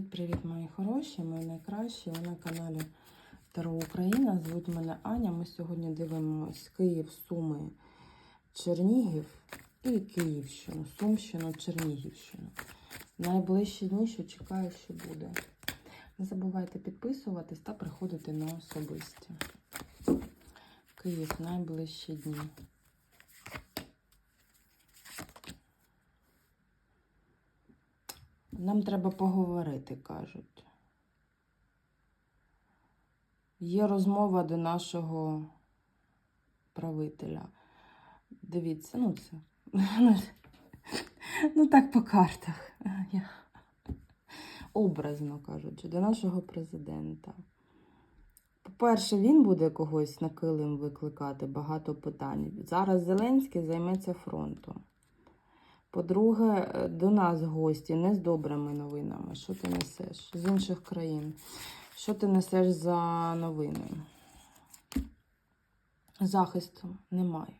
Привіт, мої хороші, мої найкращі. Ви на каналі Таро Україна. Звуть мене Аня. Ми сьогодні дивимося Київ, Суми, Чернігів і Київщину, Сумщину, Чернігівщину. Найближчі дні, що чекаю, що буде. Не забувайте підписуватись та приходити на особисті. Київ найближчі дні. Нам треба поговорити, кажуть. Є розмова до нашого правителя. Дивіться, ну це. Ну так по картах. Образно кажучи, до нашого президента. По-перше, він буде когось на килим викликати багато питань. Зараз Зеленський займеться фронтом. По-друге, е, до нас гості не з добрими новинами. Що ти несеш? З інших країн. Що ти несеш за новини? Захисту немає.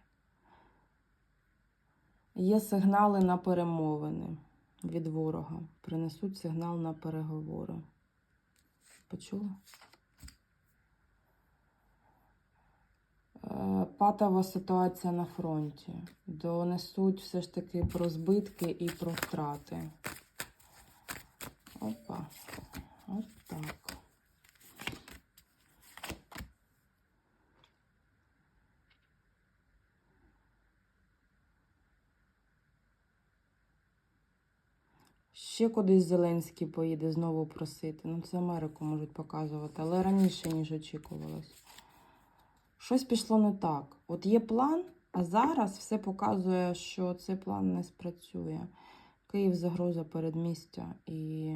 Є сигнали на перемовини від ворога. Принесуть сигнал на переговори. Почула? Патова ситуація на фронті. Донесуть все ж таки про збитки і про втрати. Опа. От так. Ще кудись Зеленський поїде знову просити. Ну, це Америку можуть показувати, але раніше, ніж очікувалось. Щось пішло не так. От є план, а зараз все показує, що цей план не спрацює. Київ загроза передмістя і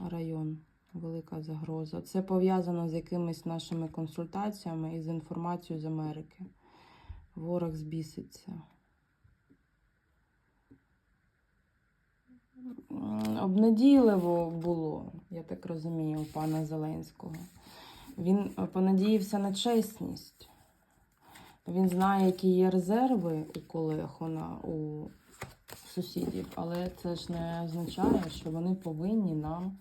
район. Велика загроза. Це пов'язано з якимись нашими консультаціями і з інформацією з Америки. Ворог збіситься. Обнадійливо було, я так розумію, у пана Зеленського. Він понадіявся на чесність. Він знає, які є резерви у колег, у сусідів, але це ж не означає, що вони повинні нам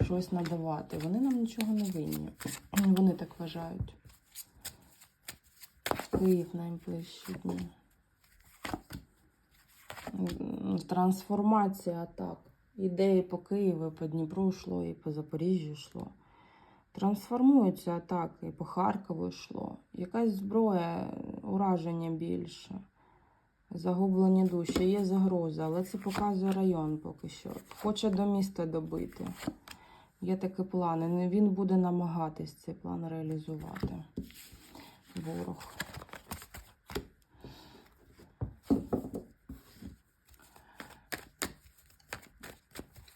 щось надавати. Вони нам нічого не винні. Вони так вважають. Київ найближчі дні. Трансформація так. Ідеї по Києву, по Дніпру йшло, і по Запоріжжю йшло. Трансформуються атаки, по Харкову йшло. Якась зброя, ураження більше. Загублені душі, є загроза, але це показує район поки що. Хоче до міста добити. Є такі плани. Він буде намагатись цей план реалізувати. Ворог.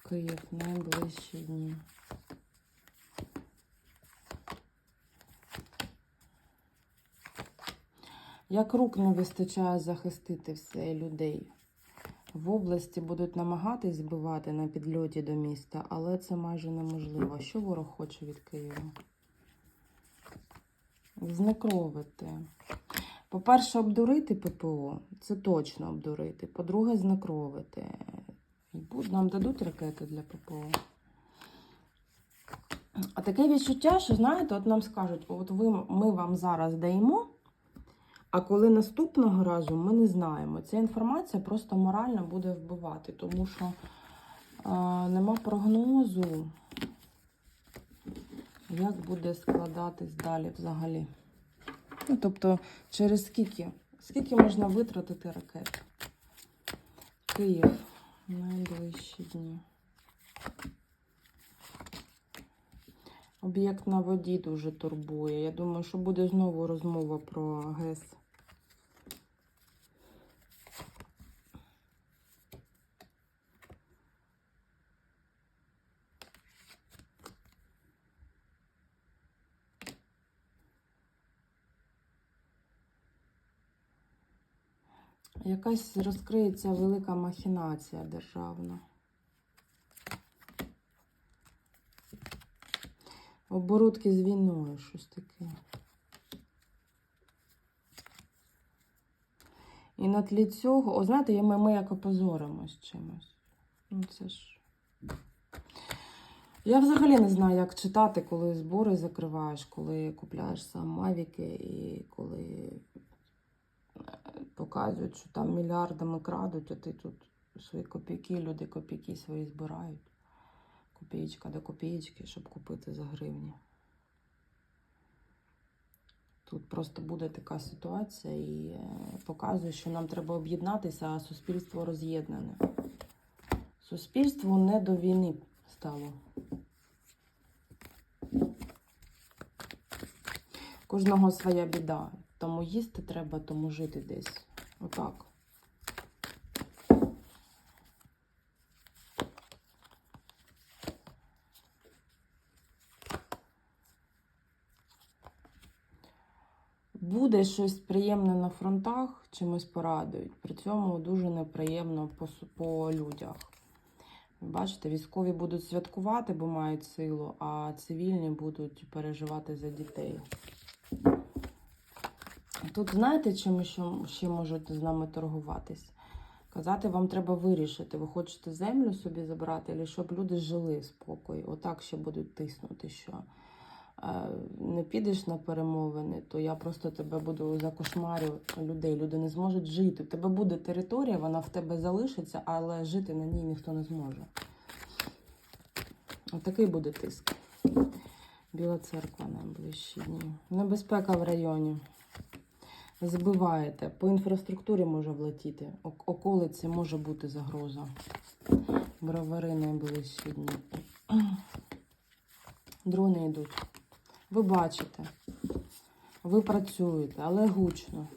Київ найближчі дні. Як рук не вистачає захистити все людей. В області будуть намагатись збивати на підльоті до міста, але це майже неможливо. Що ворог хоче від Києва? Знекровити. По-перше, обдурити ППО. Це точно обдурити. По-друге, знекровити. Нам дадуть ракети для ППО. А таке відчуття, що знаєте, от нам скажуть, от ви, ми вам зараз даємо, а коли наступного разу ми не знаємо. Ця інформація просто морально буде вбивати, тому що е, нема прогнозу, як буде складатись далі взагалі. Ну, тобто, через скільки? Скільки можна витратити ракет? Київ найближчі дні. Об'єкт на воді дуже турбує. Я думаю, що буде знову розмова про ГЕС. Якась розкриється велика махінація державна. Оборудки з війною, щось таке. І на тлі цього, о, знаєте, ми, ми як опозоримось чимось. Ну, це ж Я взагалі не знаю, як читати, коли збори закриваєш, коли купляєш сам мавіки і коли показують, що там мільярдами крадуть, а ти тут свої копійки, люди копійки свої збирають. Копієчка до копієчки, щоб купити за гривні. Тут просто буде така ситуація і е, показує, що нам треба об'єднатися, а суспільство роз'єднане. Суспільство не до війни стало. Кожного своя біда. Тому їсти треба, тому жити десь. Отак. Буде щось приємне на фронтах, чимось порадують. При цьому дуже неприємно по, по людях. Бачите, військові будуть святкувати, бо мають силу, а цивільні будуть переживати за дітей. Тут знаєте, чим ще, можуть з нами торгуватись? Казати, вам треба вирішити, ви хочете землю собі забрати, або щоб люди жили в спокої. Отак ще будуть тиснути, що е, не підеш на перемовини, то я просто тебе буду закошмарю людей. Люди не зможуть жити. У тебе буде територія, вона в тебе залишиться, але жити на ній ніхто не зможе. Отакий буде тиск. Біла церква найближчі дні. Небезпека в районі. Збиваєте. По інфраструктурі може влетіти. Околиці може бути загроза. Бровари найближчі дні. Дрони йдуть. Ви бачите. Ви працюєте, але гучно.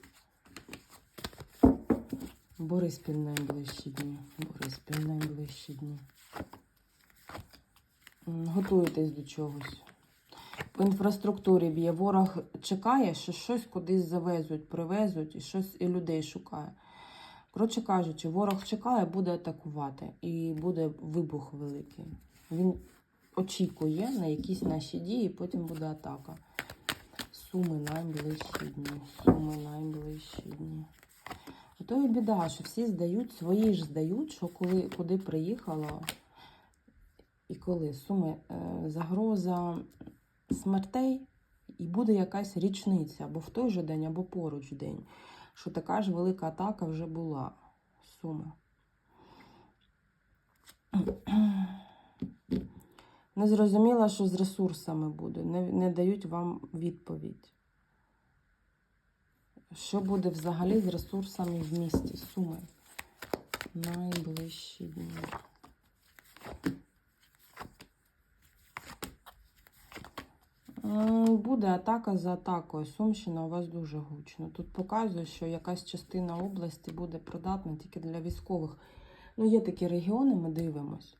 Бориспіль найближчі дні. Бориспіль найближчі дні. Готуєтесь до чогось. По інфраструктурі б'є. Ворог чекає, що щось кудись завезуть, привезуть і щось і людей шукає. Коротше кажучи, ворог чекає, буде атакувати, і буде вибух великий. Він очікує на якісь наші дії, потім буде атака. Суми найближчі дні. Суми найближчі дні. Ото і біда, що всі здають, свої ж здають, що коли куди приїхало, і коли суми е, загроза смертей, і буде якась річниця або в той же день, або поруч день, що така ж велика атака вже була. Суми. Не зрозуміла, що з ресурсами буде. Не, не дають вам відповідь. Що буде взагалі з ресурсами в місті? Суми. Найближчі дні. Буде атака за атакою. Сумщина у вас дуже гучно. Тут показує, що якась частина області буде придатна тільки для військових. Ну, є такі регіони, ми дивимось.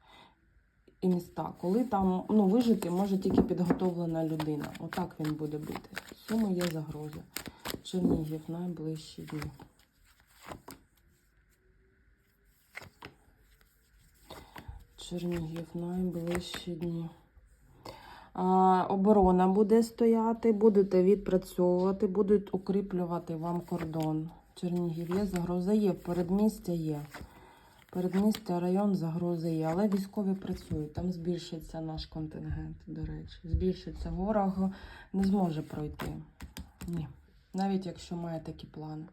І міста, коли там ну, вижити може тільки підготовлена людина. Отак він буде бити. Суми є загроза. Чернігів найближчі дні. Чернігів найближчі дні. Оборона буде стояти, будете відпрацьовувати, будуть укріплювати вам кордон. Чернігів є загроза є, передмістя є. Передмістя, район загрози є, але військові працюють. Там збільшиться наш контингент, до речі. Збільшиться ворог, не зможе пройти. Ні. Навіть якщо має такі плани.